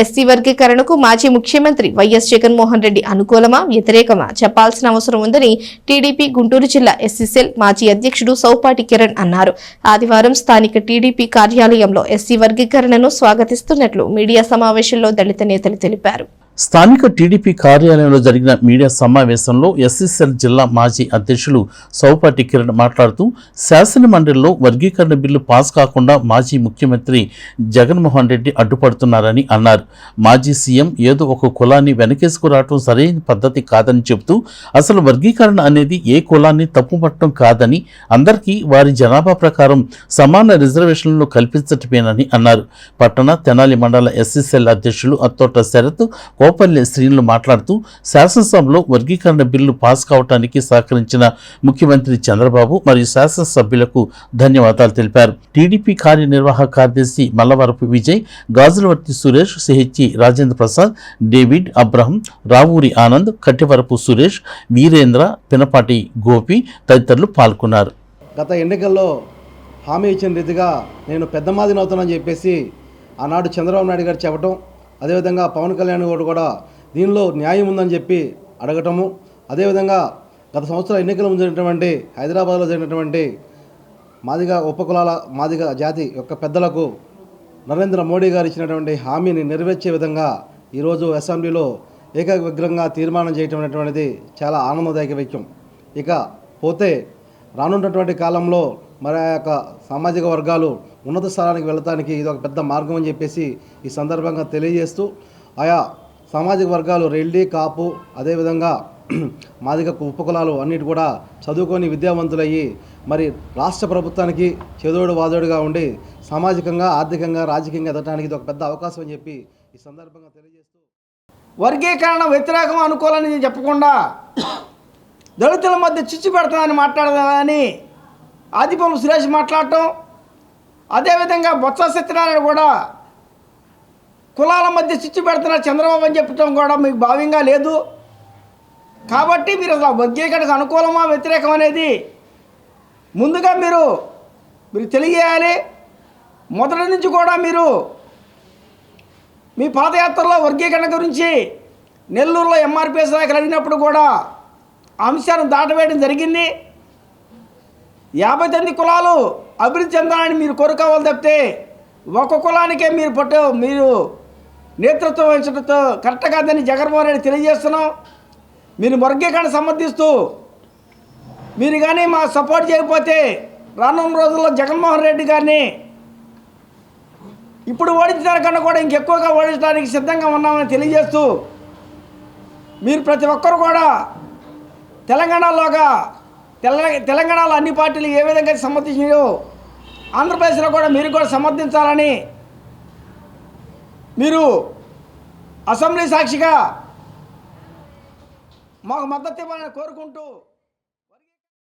SC వర్గీకరణకు మాజీ ముఖ్యమంత్రి వైఎస్ జగన్మోహన్ రెడ్డి అనుకూలమా? వ్యతిరేకమా? చెప్పాల్సిన అవసరం ఉందని టీడీపీ గుంటూరు జిల్లా ఎస్సీసెల్ మాజీ అధ్యక్షుడు సౌపాటి కిరణ్ అన్నారు. ఆదివారం స్థానిక టీడీపీ కార్యాలయంలో ఎస్సీ వర్గీకరణను స్వాగతిస్తున్నట్లు మీడియా సమావేశంలో దళిత నేతలు తెలిపారు. స్థానిక టీడీపీ కార్యాలయంలో జరిగిన మీడియా సమావేశంలో ఎస్ఎస్ఎల్ జిల్లా మాజీ అధ్యక్షులు సౌపాటి కిరణ్ మాట్లాడుతూ శాసన మండలిలో వర్గీకరణ బిల్లు పాస్ కాకుండా మాజీ ముఖ్యమంత్రి జగన్మోహన్ రెడ్డి అడ్డుపడుతున్నారని అన్నారు. మాజీ సీఎం ఏదో ఒక కులాన్ని వెనకేసుకురావటం సరైన పద్ధతి కాదని చెబుతూ అసలు వర్గీకరణ అనేది ఏ కులాన్ని తప్పుపట్టడం కాదని అందరికీ వారి జనాభా ప్రకారం సమాన రిజర్వేషన్లను కల్పించటమేనని అన్నారు. పట్టణ తెనాలి మండల ఎస్ఎస్ఎల్ అధ్యక్షులు అత్తోట శరత్ కోపల్లి శ్రీనులు మాట్లాడుతూ శాసనసభలో వర్గీకరణ బిల్లు పాస్ కావటానికి సహకరించిన ముఖ్యమంత్రి చంద్రబాబు మరియు శాసనసభ్యులకు ధన్యవాదాలు తెలిపారు. టీడీపీ కార్యనిర్వాహక కార్యదర్శి Mallavarapu Vijay Gajulavarthi Suresh CHC Rajendra Prasad David Abraham Ravuri Anand Kattivarapu Suresh Veerendra Pinapati Gopi తదితరులు పాల్గొన్నారు. గత ఎన్నికల్లో హామీ ఇచ్చిన రీతిగా నేను పెద్ద మాదిని అవుతానని చెప్పేసి ఆనాడు చంద్రబాబు నాయుడు గారు చెప్పడం అదేవిధంగా పవన్ కళ్యాణ్ గారు కూడా దీనిలో న్యాయం ఉందని చెప్పి అడగటము అదేవిధంగా గత సంవత్సరం ఎన్నికల ముందు జరిగినటువంటి హైదరాబాద్లో జరిగినటువంటి మాదిగ ఉపకులాల మాదిగ జాతి యొక్క పెద్దలకు నరేంద్ర మోడీ గారు ఇచ్చినటువంటి హామీని నెరవేర్చే విధంగా ఈరోజు అసెంబ్లీలో ఏకగ్రంగా తీర్మానం చేయటం అనేటువంటిది చాలా ఆనందదాయక విషయం. ఇక పోతే రానున్నటువంటి కాలంలో మరి యొక్క సామాజిక వర్గాలు ఉన్నత స్థానానికి వెళ్ళటానికి ఇది ఒక పెద్ద మార్గం అని చెప్పేసి ఈ సందర్భంగా తెలియజేస్తూ ఆయా సామాజిక వర్గాలు రెల్లి కాపు అదేవిధంగా మాదిగ ఉపకులాలు అన్నిటి కూడా చదువుకొని విద్యావంతులయ్యి మరి రాష్ట్ర ప్రభుత్వానికి చేదోడు వాదోడుగా ఉండి సామాజికంగా ఆర్థికంగా రాజకీయంగా ఎదగడానికి ఇది ఒక పెద్ద అవకాశం అని చెప్పి ఈ సందర్భంగా తెలియజేస్తూ వర్గీకరణ వ్యతిరేకం అనుకోవాలని చెప్పకుండా దళితుల మధ్య చిచ్చు పెడతామని మాట్లాడదామని ఆదిపల్లి సురేష్ మాట్లాడటం అదేవిధంగా బొత్స సత్యనారాయణ కూడా కులాల మధ్య చిచ్చు పెడుతున్న చంద్రబాబు అని చెప్పడం కూడా మీకు భావ్యంగా లేదు. కాబట్టి మీరు అసలు వర్గీకరణకు అనుకూలమా వ్యతిరేకం అనేది ముందుగా మీరు మీరు తెలియజేయాలి. మొదటి నుంచి కూడా మీరు మీ పాదయాత్రలో వర్గీకరణ గురించి నెల్లూరులో ఎంఆర్పిఎస్ నాయకులు అడిగినప్పుడు కూడా అంశాన్ని దాటవేయడం జరిగింది. యాభై తొమ్మిది కులాలు అభివృద్ధి చెందాలని మీరు కోరుకోవాలి తప్పితే ఒక కులానికే మీరు పట్టు మీరు నేతృత్వం వహించడంతో కరెక్ట్ కాదని జగన్మోహన్ రెడ్డి తెలియజేస్తున్నాం. మీరు వర్గీకరణ సమర్థిస్తూ మీరు కానీ మా సపోర్ట్ చేయకపోతే రానున్న రోజుల్లో జగన్మోహన్ రెడ్డి గారిని ఇప్పుడు ఓడించిన కన్నా కూడా ఇంకెక్కువగా ఓడించడానికి సిద్ధంగా ఉన్నామని తెలియజేస్తూ మీరు ప్రతి ఒక్కరు కూడా తెలంగాణలోగా తెలంగాణలో అన్ని పార్టీలు ఏ విధంగా సమర్థించాయో ఆంధ్రప్రదేశ్లో కూడా మీరు కూడా సమర్థించాలని మీరు అసెంబ్లీ సాక్షిగా మాకు మద్దతు ఇవ్వాలని కోరుకుంటూ